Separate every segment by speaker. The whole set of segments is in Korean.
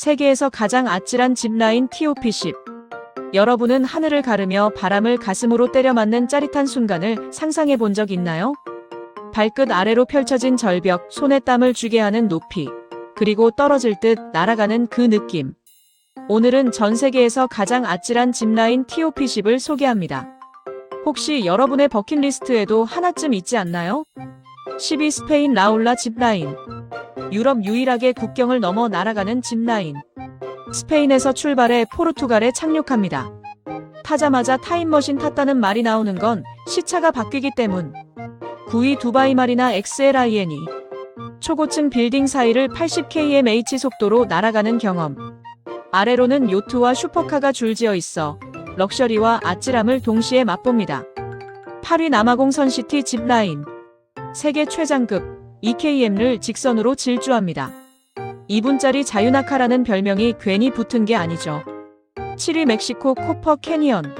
Speaker 1: 세계에서 가장 아찔한 짚라인 TOP10. 여러분은 하늘을 가르며 바람을 가슴으로 때려 맞는 짜릿한 순간을 상상해 본 적 있나요? 발끝 아래로 펼쳐진 절벽, 손에 땀을 쥐게 하는 높이, 그리고 떨어질 듯 날아가는 그 느낌. 오늘은 전 세계에서 가장 아찔한 짚라인 TOP10을 소개합니다. 혹시 여러분의 버킷리스트에도 하나쯤 있지 않나요? 12 스페인 라울라 짚라인. 유럽 유일하게 국경을 넘어 날아가는 짚라인. 스페인에서 출발해 포르투갈에 착륙합니다. 타자마자 타임머신 탔다는 말이 나오는 건 시차가 바뀌기 때문. 9위 두바이 마리나 XLIN이 초고층 빌딩 사이를 80kmh 속도로 날아가는 경험. 아래로는 요트와 슈퍼카가 줄지어 있어 럭셔리와 아찔함을 동시에 맛봅니다. 8위 남아공 선시티 짚라인. 세계 최장급 EKM을 직선으로 질주합니다. 2분짜리 자유낙하라는 별명이 괜히 붙은 게 아니죠. 7위 멕시코 코퍼 캐니언.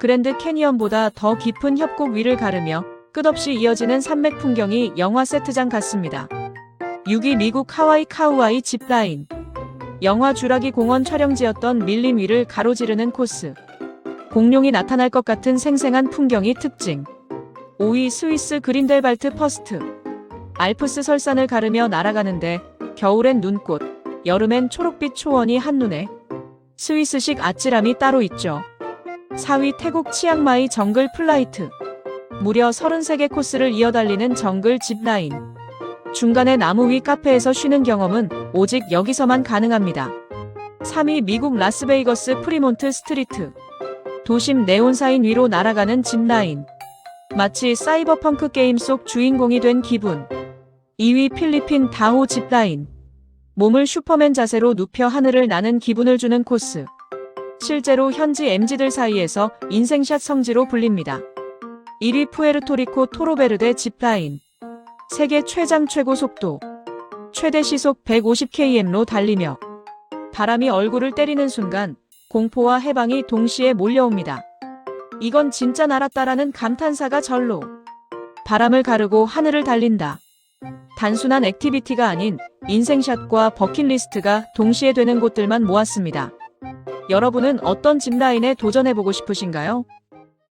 Speaker 1: 그랜드 캐니언보다 더 깊은 협곡 위를 가르며 끝없이 이어지는 산맥 풍경이 영화 세트장 같습니다. 6위 미국 하와이 카우아이 짚라인. 영화 주라기 공원 촬영지였던 밀림 위를 가로지르는 코스. 공룡이 나타날 것 같은 생생한 풍경이 특징. 5위 스위스 그린델발트 퍼스트. 알프스 설산을 가르며 날아가는데 겨울엔 눈꽃, 여름엔 초록빛 초원이 한눈에. 스위스식 아찔함이 따로 있죠. 4위 태국 치앙마이 정글 플라이트. 무려 33개 코스를 이어달리는 정글 짚라인. 중간에 나무 위 카페에서 쉬는 경험은 오직 여기서만 가능합니다. 3위 미국 라스베이거스 프리몬트 스트리트. 도심 네온사인 위로 날아가는 짚라인. 마치 사이버펑크 게임 속 주인공이 된 기분. 2위 필리핀 다호 짚라인. 몸을 슈퍼맨 자세로 눕혀 하늘을 나는 기분을 주는 코스. 실제로 현지 MZ들 사이에서 인생샷 성지로 불립니다. 1위 푸에르토리코 토로베르데 짚라인. 세계 최장 최고 속도. 최대 시속 150km로 달리며 바람이 얼굴을 때리는 순간 공포와 해방이 동시에 몰려옵니다. 이건 진짜 날았다라는 감탄사가 절로. 바람을 가르고 하늘을 달린다. 단순한 액티비티가 아닌 인생샷과 버킷리스트가 동시에 되는 곳들만 모았습니다. 여러분은 어떤 짚라인에 도전해보고 싶으신가요?